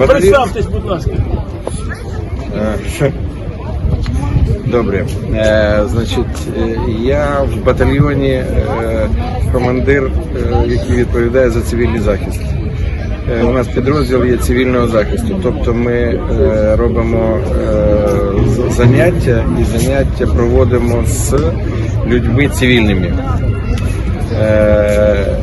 Батальйон... Представтесь, будь ласка. Е, Добре. Е, значить, е, я в батальйоні е, командир, е, який відповідає за цивільний захист. Е, у нас підрозділ є цивільного захисту, тобто ми е, робимо е, з- заняття і заняття проводимо з людьми цивільними. Е,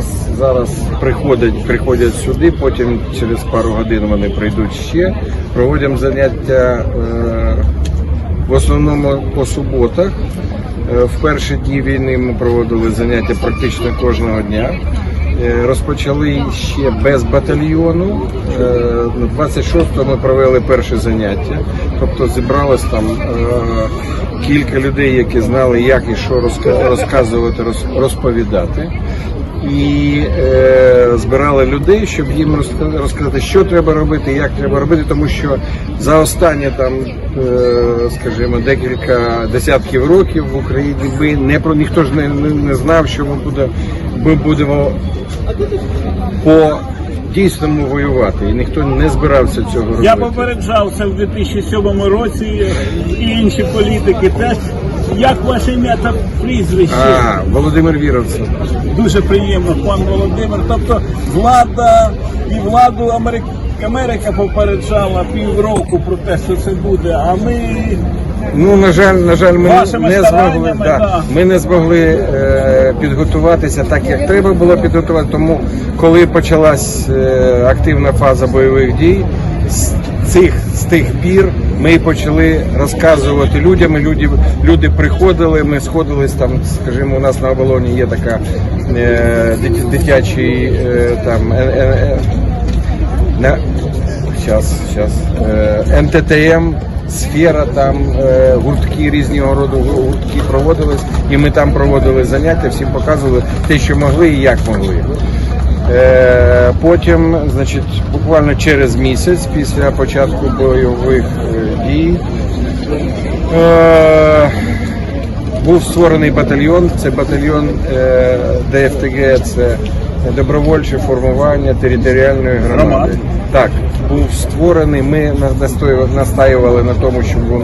Зараз, зараз приходять, приходять сюди, потім через пару годин вони прийдуть ще. Проводимо заняття е, в основному по суботах. Е, В перші дні війни ми проводили заняття практично кожного дня. Е, Розпочали ще без батальйону. Е, 26-го ми провели перше заняття. Тобто зібралось там кілька людей, які знали, як і що розка- розказувати, розповідати. І е, збирали людей, щоб їм розказати, що треба робити, як треба робити, тому що за останні там, е, скажімо, декілька десятків років в Україні ми не про ніхто ж не, не, не знав, що ми буде, ми будемо по дійсному воювати, і ніхто не збирався цього робити. Я попереджав це в 2007 році і інші політики теж. Як ваше ім'я та прізвище? А, Володимир Віровцев. Дуже приємно, пан Володимир. Тобто влада і владу Америка, Америка попереджала півроку про те, що це буде. А ми Ну на жаль, на жаль, ми Вашими не змогли. стараннями, Да, да. Ми не змогли е, підготуватися так, як треба було підготувати. Тому, коли почалась е, активна фаза бойових дій, з цих з тих пір ми почали розказувати людям. Люди, люди приходили. Ми сходились там. Скажімо, у нас на оболоні є така е, дитячий е, там. Е, е, е, на Сейчас, сейчас. Е, НТТМ, сфера, там е, гуртки різного роду гуртки проводились, і ми там проводили заняття, всім показували те, що могли і як могли. Е, потім, значить, буквально через місяць після початку бойових е, дій. Е, був створений батальйон. Це батальйон ДФТГ, це добровольче формування територіальної громади. Так, був створений. Ми настаювали на тому, щоб він,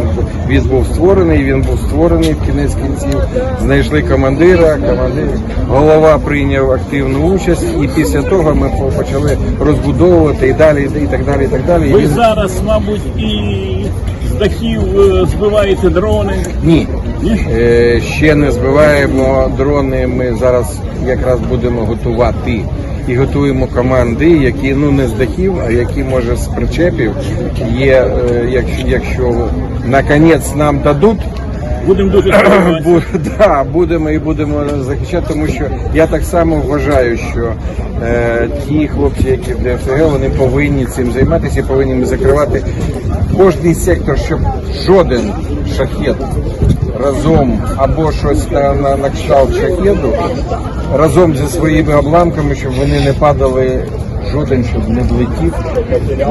він був створений. Він був створений в кінець кінців. Знайшли командира. Командир голова прийняв активну участь, і після того ми почали розбудовувати і далі, і так далі. І так далі. Ви зараз, мабуть, і з дахів е, збиваєте дрони. Ні. Ні? Е, ще не збиваємо дрони. Ми зараз якраз будемо готувати. І готуємо команди, які ну не з дахів, а які може з причепів. Є, е, якщо, якщо наконець нам дадуть, Будемо дуже. Бу- да, будемо і будемо захищати, тому що я так само вважаю, що е, ті хлопці, які в ДФТГ, вони повинні цим займатися повинні закривати кожний сектор, щоб жоден шахет разом або щось на, на, на кшталт шахеду разом зі своїми обламками, щоб вони не падали. Жоден, щоб не влетів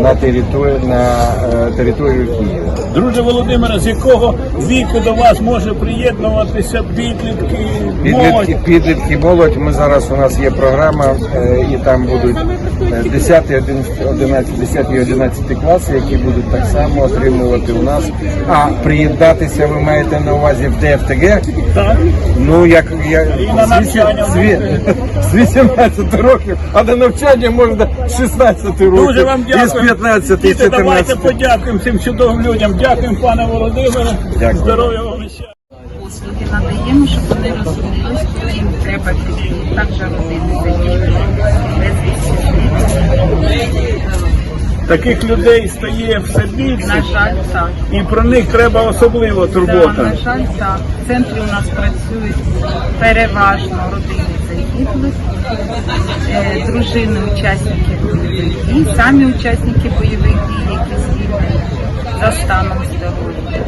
на територію на е, територію Києва. Друже Володимире, з якого віку до вас може приєднуватися підлітки, молодь? Підлітки, підлітки, молодь. Ми зараз у нас є програма, е, і там будуть е, 10, 11, 11, 10 і 11 класи, які будуть так само отримувати у нас. А приєднатися ви маєте на увазі в ДФТГ. Так? Ну як я І на з навчання. з, з 18 років, а на навчання можна 16 років. Дуже вам І з 15, і з Діти, давайте подякуємо цим чудовим людям. Дякуємо, пане Володимире. Дякую. Здоров'я вам і щастя. послуги надаємо, щоб вони розуміли, що їм треба так Також родини загиблих, безвісті. Таких людей стає все більше, На жаль, так. і про них треба особливо турбота. Да, на жаль, так. В центрі у нас працюють переважно родини загиблих, е, дружини учасників бойових дій, самі учасники бойових дій, які звільнені за станом здоров'я.